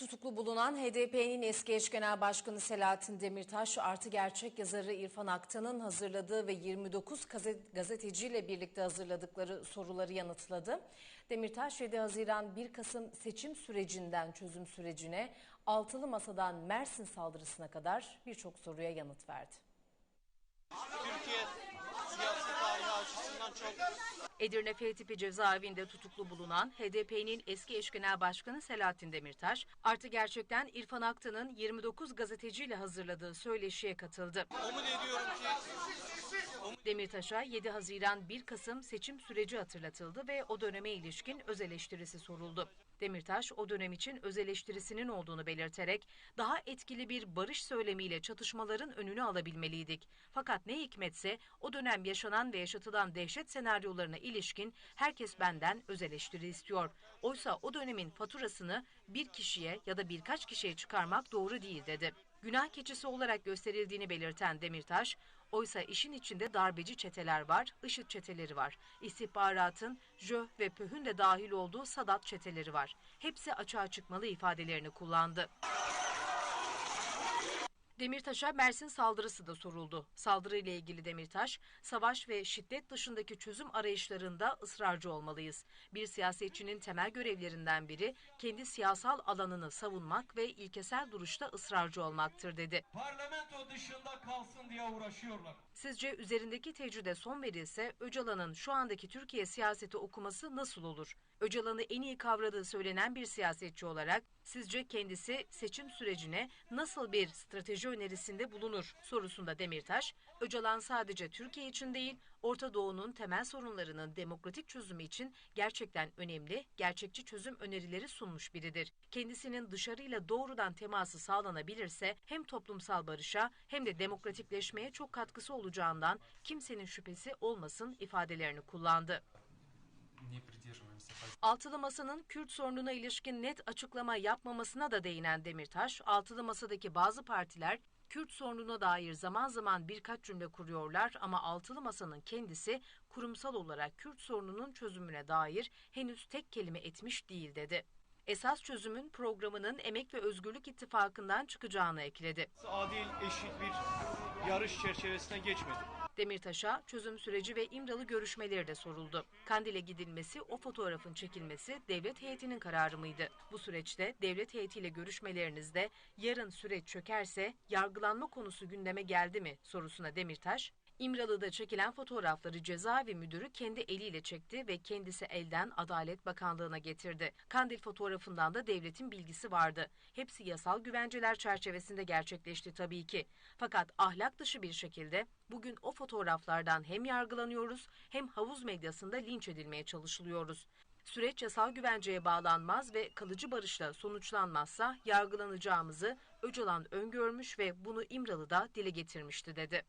Tutuklu bulunan HDP'nin eski eş genel başkanı Selahattin Demirtaş artı gerçek yazarı İrfan Aktan'ın hazırladığı ve 29 gazet- gazeteciyle birlikte hazırladıkları soruları yanıtladı. Demirtaş 7 Haziran 1 Kasım seçim sürecinden çözüm sürecine altılı masadan Mersin saldırısına kadar birçok soruya yanıt verdi. Türkiye siyasi tarihi açısından çok Edirne F tipi cezaevinde tutuklu bulunan HDP'nin eski eş genel başkanı Selahattin Demirtaş, artı gerçekten İrfan Aktan'ın 29 gazeteciyle hazırladığı söyleşiye katıldı. umut ediyorum ki Demirtaş'a 7 Haziran 1 Kasım seçim süreci hatırlatıldı ve o döneme ilişkin öz eleştirisi soruldu. Demirtaş o dönem için öz eleştirisinin olduğunu belirterek daha etkili bir barış söylemiyle çatışmaların önünü alabilmeliydik. Fakat ne hikmetse o dönem yaşanan ve yaşatılan dehşet senaryolarına ilişkin herkes benden öz eleştiri istiyor. Oysa o dönemin faturasını bir kişiye ya da birkaç kişiye çıkarmak doğru değil dedi. Günah keçisi olarak gösterildiğini belirten Demirtaş, oysa işin içinde darbeci çeteler var, IŞİD çeteleri var. İstihbaratın JÖH ve PÖH'ün de dahil olduğu Sadat çeteleri var. Hepsi açığa çıkmalı ifadelerini kullandı. Demirtaş'a Mersin saldırısı da soruldu. Saldırıyla ilgili Demirtaş, savaş ve şiddet dışındaki çözüm arayışlarında ısrarcı olmalıyız. Bir siyasetçinin temel görevlerinden biri kendi siyasal alanını savunmak ve ilkesel duruşta ısrarcı olmaktır dedi. parlamento dışında kalsın diye uğraşıyorlar. Sizce üzerindeki tecride son verilse Öcalan'ın şu andaki Türkiye siyaseti okuması nasıl olur? Öcalan'ı en iyi kavradığı söylenen bir siyasetçi olarak sizce kendisi seçim sürecine nasıl bir strateji önerisinde bulunur sorusunda Demirtaş, Öcalan sadece Türkiye için değil, Orta Doğu'nun temel sorunlarının demokratik çözümü için gerçekten önemli, gerçekçi çözüm önerileri sunmuş biridir. Kendisinin dışarıyla doğrudan teması sağlanabilirse hem toplumsal barışa hem de demokratikleşmeye çok katkısı olacağından kimsenin şüphesi olmasın ifadelerini kullandı. Altılı Masa'nın Kürt sorununa ilişkin net açıklama yapmamasına da değinen Demirtaş, Altılı Masa'daki bazı partiler Kürt sorununa dair zaman zaman birkaç cümle kuruyorlar ama Altılı Masa'nın kendisi kurumsal olarak Kürt sorununun çözümüne dair henüz tek kelime etmiş değil dedi. Esas çözümün programının Emek ve Özgürlük İttifakı'ndan çıkacağını ekledi. Adil, eşit bir yarış çerçevesine geçmedi. Demirtaş'a çözüm süreci ve İmralı görüşmeleri de soruldu. Kandil'e gidilmesi, o fotoğrafın çekilmesi devlet heyetinin kararı mıydı? Bu süreçte devlet heyetiyle görüşmelerinizde yarın süreç çökerse yargılanma konusu gündeme geldi mi sorusuna Demirtaş, İmralı'da çekilen fotoğrafları cezaevi müdürü kendi eliyle çekti ve kendisi elden Adalet Bakanlığı'na getirdi. Kandil fotoğrafından da devletin bilgisi vardı. Hepsi yasal güvenceler çerçevesinde gerçekleşti tabii ki. Fakat ahlak dışı bir şekilde bugün o fotoğraflardan hem yargılanıyoruz hem havuz medyasında linç edilmeye çalışılıyoruz. Süreç yasal güvenceye bağlanmaz ve kalıcı barışla sonuçlanmazsa yargılanacağımızı Öcalan öngörmüş ve bunu İmralı'da dile getirmişti dedi.